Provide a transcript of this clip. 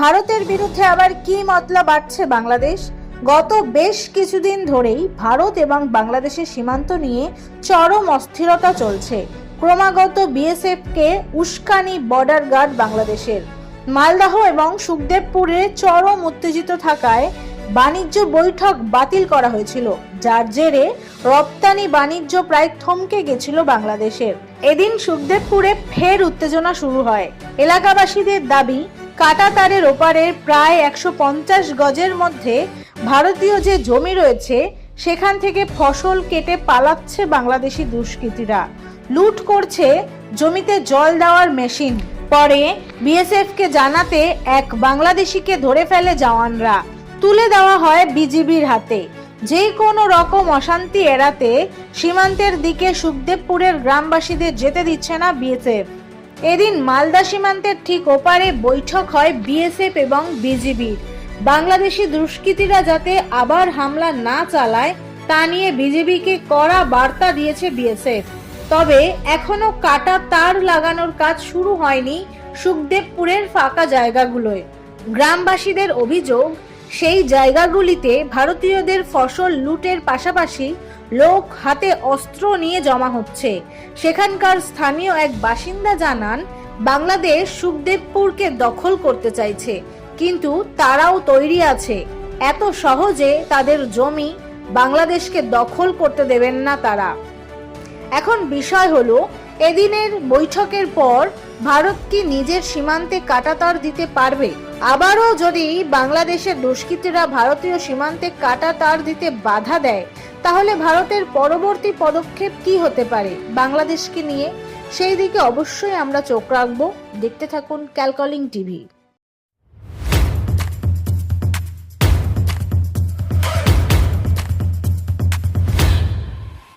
ভারতের বিরুদ্ধে আবার কি মতলা বাড়ছে বাংলাদেশ? গত বেশ কিছুদিন ধরেই ভারত এবং বাংলাদেশের সীমান্ত নিয়ে চরম অস্থিরতা চলছে। ক্রমাগত বিএসএফ কে উস্কানি বর্ডার গার্ড বাংলাদেশের। মালদাহ এবং সুখদেবপুরে চরম উত্তেজিত থাকায় বাণিজ্য বৈঠক বাতিল করা হয়েছিল, যার জেরে রপ্তানি বাণিজ্য প্রায় থমকে গেছিল বাংলাদেশের। এদিন সুখদেবপুরে ফের উত্তেজনা শুরু হয়। এলাকাবাসীদের দাবি কাটাতারের ওপারের প্রায় একশো পঞ্চাশ গজের মধ্যে ভারতীয় যে জমি রয়েছে, সেখান থেকে ফসল কেটে পালাচ্ছে বাংলাদেশি দুষ্কৃতীরা। লুট করছে জমিতে জল দেওয়ার মেশিন। পরে বিএসএফ কে জানাতে এক বাংলাদেশিকে ধরে ফেলে জওয়ানরা। তুলে দেওয়া হয় বিজিবির হাতে। যে কোনো রকম অশান্তি এড়াতে সীমান্তের দিকে সুখদেবপুরের গ্রামবাসীদের যেতে দিচ্ছে না বিএসএফ। এদিন মালদা সীমান্তের ঠিক ওপারে বৈঠক হয় বিএসএফ এবং বিজিবির। বাংলাদেশি দুষ্কৃতীরা যাতে আবার হামলা না চালায়, তা নিয়ে বিজেপিকে কড়া বার্তা দিয়েছে বিএসএফ। তবে এখনও কাটা তার লাগানোর কাজ শুরু হয়নি সুখদেবপুরের ফাঁকা জায়গাগুলোয়। গ্রামবাসীদের অভিযোগ সেই জায়গাগুলিতে ভারতীয়দের ফসল লুটের পাশাপাশি লোক হাতে অস্ত্র নিয়ে জমা হচ্ছে। সেখানকার স্থানীয় এক বাসিন্দা জানান, বাংলাদেশ সুখদেবপুরকে দখল করতে চাইছে, কিন্তু তারাও তৈরি আছে। এত সহজে তাদের জমি বাংলাদেশকে দখল করতে দেবেন না তারা। এখন বিষয় হলো, এদিনের বৈঠকের পর ভারত কি নিজের সীমান্তে কাটাতার দিতে পারবে? আবারও যদি বাংলাদেশের দুষ্কৃতীরা ভারতীয় সীমান্তে কাটাতার দিতে বাধা দেয়, তাহলে ভারতের পরবর্তী পদক্ষেপ কি হতে পারে? বাংলাদেশকে নিয়ে সেই দিকে অবশ্যই আমরা চোখ রাখব। দেখতে থাকুন ক্যালকলিং টিভি।